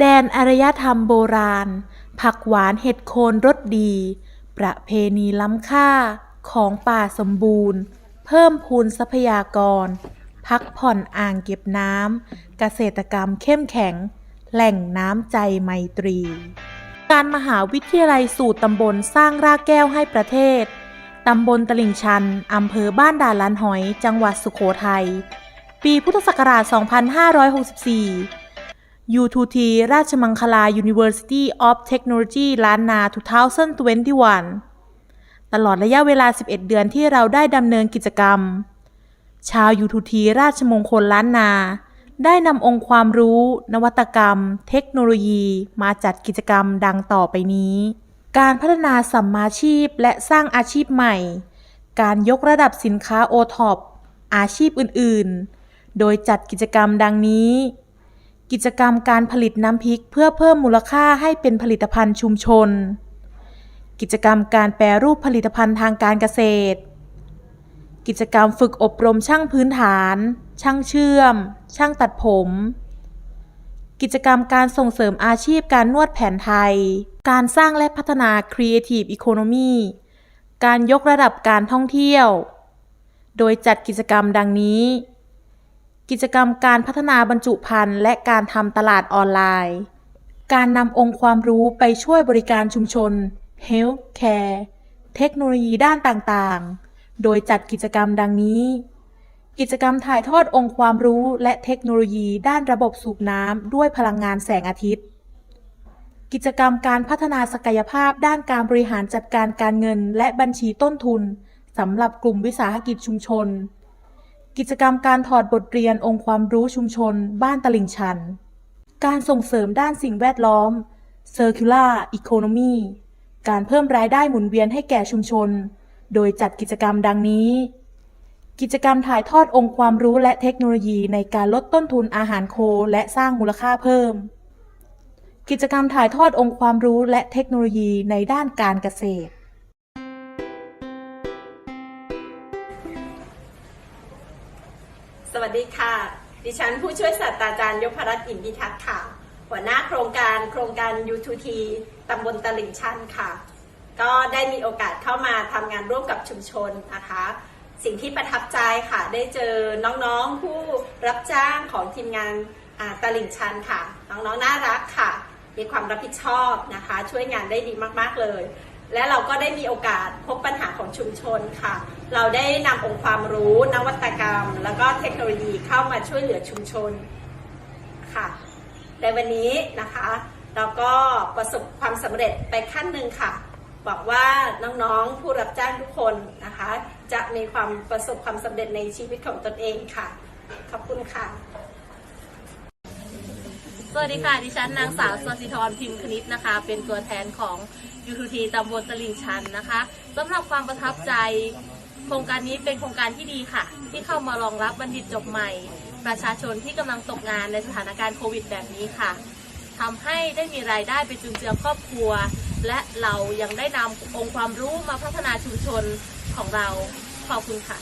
แดนอารยธรรมโบราณ ผักหวานเห็ดโคนรสดี ประเพณีล้ำค่าของป่าสมบูรณ์ เพิ่มพูนทรัพยากร พักผ่อนอ่างเก็บน้ำเกษตรกรรมเข้มแข็ง แหล่งน้ำใจไมตรี การมหาวิทยาลัยสู่ตำบลสร้างรากแก้วให้ประเทศ ตำบลตลิ่งชัน อำเภอบ้านด่านลานหอย จังหวัดสุโขทัย ปีพุทธศักราช 2564 U2T ราชมังคลา University of Technology ล้านนา 2021 ตลอดระยะเวลา 11 เดือนที่เราได้ดำเนินกิจกรรม ชาว U2T ราชมงคลล้านนา ได้นำองค์ความรู้ นวัตกรรม เทคโนโลยี มาจัดกิจกรรมดังต่อไปนี้ การพัฒนาสัมมาชีพและสร้างอาชีพใหม่ การยกระดับสินค้าโอท็อปอาชีพอื่น ๆ โดยจัดกิจกรรมดังนี้ กิจกรรมการผลิตน้ำพริกเพื่อเพิ่มมูลค่าให้เป็นผลิตภัณฑ์ชุมชน กิจกรรมการแปรรูปผลิตภัณฑ์ทางการเกษตร กิจกรรมฝึกอบรมช่างพื้นฐาน ช่างเชื่อม ช่างตัดผม กิจกรรมการส่งเสริมอาชีพการนวดแผนไทย การสร้างและพัฒนา Creative Economy การยกระดับการท่องเที่ยว โดยจัดกิจกรรมดังนี้ กิจกรรมการพัฒนาบรรจุภัณฑ์และการทำตลาดออนไลน์ การนำองค์ความรู้ไปช่วยบริการชุมชน Health Care เทคโนโลยีด้านต่างๆ โดยจัดกิจกรรมดังนี้ กิจกรรมถ่ายทอดองค์ความรู้และเทคโนโลยีด้านระบบสูบน้ำด้วยพลังงานแสงอาทิตย์ กิจกรรมการพัฒนาศักยภาพด้านการบริหารจัดการการเงินและบัญชีต้นทุนสำหรับกลุ่มวิสาหกิจชุมชน กิจกรรมการถอดบทเรียนองค์ความรู้ชุมชน บ้านตลิ่งชัน การส่งเสริมด้านสิ่งแวดล้อม Circular Economy การเพิ่มรายได้หมุนเวียนให้แก่ชุมชน โดยจัดกิจกรรมดังนี้ กิจกรรมถ่ายทอดองค์ความรู้และเทคโนโลยีในการลดต้นทุนอาหารโคและสร้างมูลค่าเพิ่ม กิจกรรมถ่ายทอดองค์ความรู้และเทคโนโลยีในด้านการเกษตร สวัสดีค่ะ ดิฉันผู้ช่วยศาสตราจารย์ยพรัตน์อินพิทักษ์ค่ะ หัวหน้าโครงการโครงการ U2T ตำบลตลิ่งชันค่ะ ก็ได้มีโอกาสเข้ามาทำงานร่วมกับชุมชนนะคะ สิ่งที่ประทับใจค่ะได้เจอน้องๆผู้รับจ้างของทีมงานตลิ่งชันค่ะ น้องๆน่ารักค่ะ มีความรับผิดชอบนะคะ ช่วยงานได้ดีมากๆเลย และเราก็ได้มีโอกาสพบปัญหาของชุมชนค่ะ เราได้นำองค์ความรู้นวัตกรรม แล้วก็เทคโนโลยีเข้ามาช่วยเหลือชุมชนค่ะ ในวันนี้นะคะ เราก็ประสบความสำเร็จไปขั้นหนึ่งค่ะบอกว่าน้องๆผู้รับจ้างทุกคนนะคะ จะมีความประสบความสำเร็จในชีวิตของตนเองค่ะ ขอบคุณค่ะ สวัสดีค่ะ ดิฉันนางสาวสศิธรพิมพ์คณิตนะคะ เป็นตัวแทนของ U2T ตำบลตลิ่งชันนะคะสำหรับความประทับใจ โครงการนี้เป็นโครงการที่ดีค่ะ ที่เข้ามารองรับบัณฑิตจบใหม่ ประชาชนที่กำลังตกงานในสถานการณ์โควิดแบบนี้ค่ะทำให้ได้มีรายได้ไปจุนเจือครอบครัว และเรายังได้นำองค์ความรู้มาพัฒนาชุมชนของเราขอบคุณค่ะ